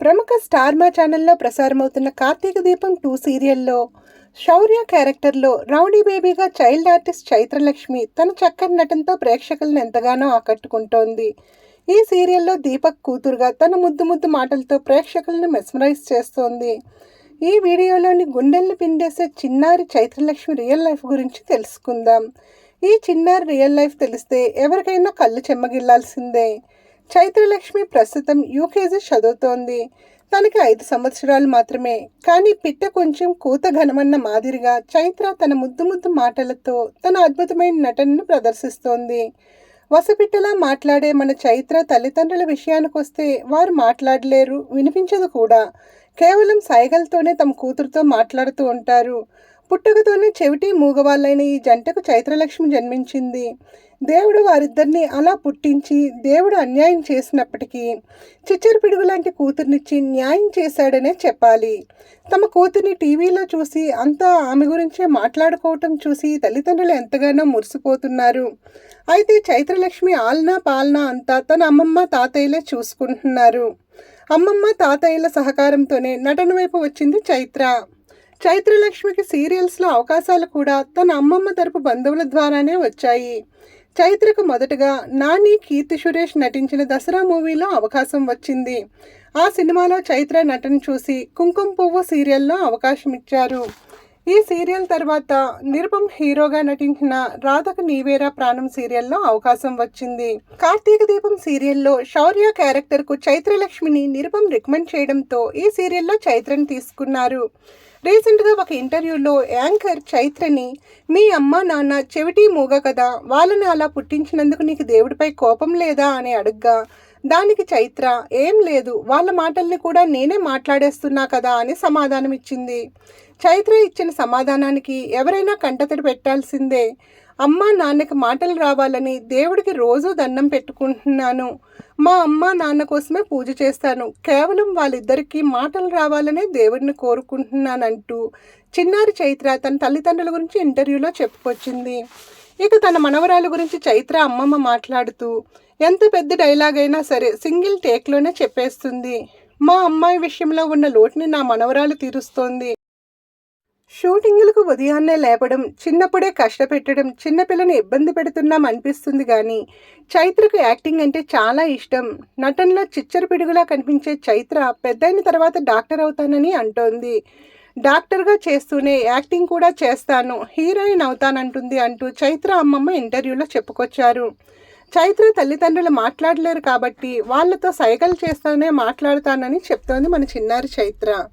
ప్రముఖ స్టార్ మా ఛానల్లో ప్రసారమవుతున్న కార్తీక దీపం టూ సీరియల్లో శౌర్య క్యారెక్టర్లో రౌడీ బేబీగా చైల్డ్ ఆర్టిస్ట్ చైత్రలక్ష్మి తన చక్కని నటనతో ప్రేక్షకులను ఎంతగానో ఆకట్టుకుంటోంది. ఈ సీరియల్లో దీపక్ కూతురుగా తన ముద్దు ముద్దు మాటలతో ప్రేక్షకులను మెస్మరైజ్ చేస్తోంది. ఈ వీడియోలోని గుండెల్ని పిండేసే చిన్నారి చైత్రలక్ష్మి రియల్ లైఫ్ గురించి తెలుసుకుందాం. ఈ చిన్నారి రియల్ లైఫ్ తెలిస్తే ఎవరికైనా కళ్ళు చెమ్మగిల్లాల్సిందే. చైత్రలక్ష్మి ప్రస్తుతం యూకేజీ చదువుతోంది. తనకి ఐదు సంవత్సరాలు మాత్రమే. కానీ పిట్ట కొంచెం కూత ఘనమన్న మాదిరిగా చైత్ర తన ముద్దు ముద్దు మాటలతో తన అద్భుతమైన నటనను ప్రదర్శిస్తోంది. వసపిట్టలా మాట్లాడే మన చైత్ర తల్లిదండ్రుల విషయానికి వస్తే వారు మాట్లాడలేరు వినిపించదు కూడా. కేవలం సైగలతోనే తమ కూతురుతో మాట్లాడుతూ ఉంటారు. పుట్టుకతోనే చెవిటి మూగవాళ్ళైన ఈ జంటకు చైత్రలక్ష్మి జన్మించింది. దేవుడు వారిద్దరిని అలా పుట్టించి దేవుడు అన్యాయం చేసినప్పటికీ చిచ్చర పిడుగు లాంటి కూతుర్నిచ్చి న్యాయం చేశాడనే చెప్పాలి. తమ కూతుర్ని టీవీలో చూసి అంతా ఆమె గురించే మాట్లాడుకోవటం చూసి తల్లిదండ్రులు ఎంతగానో మురిసిపోతున్నారు. అయితే చైత్రలక్ష్మి ఆలనా పాలనా అంతా తన అమ్మమ్మ తాతయ్యలే చూసుకుంటున్నారు. అమ్మమ్మ తాతయ్యల సహకారంతోనే నటన వైపు వచ్చింది చైత్ర. చైత్రలక్ష్మికి సీరియల్స్లో అవకాశాలు కూడా తన అమ్మమ్మ తరపు బంధువుల ద్వారానే వచ్చాయి. చైత్రకు మొదటగా నాని కీర్తి సురేష్ నటించిన దసరా మూవీలో అవకాశం వచ్చింది. ఆ సినిమాలో చైత్ర నటన చూసి కుంకుమ పువ్వు సీరియల్లో అవకాశం ఇచ్చారు. ఈ సీరియల్ తర్వాత నిరుపం హీరోగా నటించిన రాధకు నీవేరా ప్రాణం సీరియల్లో అవకాశం వచ్చింది. కార్తీక దీపం సీరియల్లో శౌర్య క్యారెక్టర్కు చైత్రలక్ష్మిని నిరుపం రికమెండ్ చేయడంతో ఈ సీరియల్లో చైత్రను తీసుకున్నారు. రీసెంట్గా ఒక ఇంటర్వ్యూలో యాంకర్ చైత్రని మీ అమ్మ నాన్న చెవిటి మూగ కదా వాళ్ళని అలా పుట్టించినందుకు నీకు దేవుడిపై కోపం లేదా? అని అడుగ్గా దానికి చైత్ర ఏం లేదు వాళ్ళ మాటల్ని కూడా నేనే మాట్లాడేస్తున్నా కదా అని సమాధానం ఇచ్చింది చైత్ర ఇచ్చిన సమాధానానికి ఎవరైనా కంటతడి పెట్టాల్సిందే. అమ్మ నాన్నకి మాటలు రావాలని దేవుడికి రోజు దండం పెట్టుకుంటున్నాను. మా అమ్మ నాన్న కోసమే పూజ చేస్తాను. కేవలం వాళ్ళిద్దరికీ మాటలు రావాలనే దేవుడిని కోరుకుంటున్నానంటూ చిన్నారి చైత్ర తన తల్లిదండ్రుల గురించి ఇంటర్వ్యూలో చెప్పుకొచ్చింది. ఇక తన మనవరాల గురించి చైత్ర అమ్మమ్మ మాట్లాడుతూ ఎంత పెద్ద డైలాగ్ అయినా సరే సింగిల్ టేక్లోనే చెప్పేస్తుంది. మా అమ్మాయి విషయంలో ఉన్న లోటుని నా మనవరాలు తీరుస్తోంది. షూటింగులకు ఉదయాన్నే లేపడం చిన్నప్పుడే కష్టపెట్టడం చిన్నపిల్లని ఇబ్బంది పెడుతున్నాం అనిపిస్తుంది కానీ చైత్రకు యాక్టింగ్ అంటే చాలా ఇష్టం. నటనలో చిచ్చర పిడుగులా కనిపించే చైత్ర పెద్దయిన తర్వాత డాక్టర్ అవుతానని అంటోంది. డాక్టర్గా చేస్తూనే యాక్టింగ్ కూడా చేస్తాను. హీరోయిన్ అవుతానంటుంది అంటూ చైత్ర అమ్మమ్మ ఇంటర్వ్యూలో చెప్పుకొచ్చారు. చైత్ర తల్లిదండ్రులు మాట్లాడలేరు కాబట్టి వాళ్ళతో సైగలు చేస్తూనే మాట్లాడతానని చెప్తోంది మన చిన్నారి చైత్ర.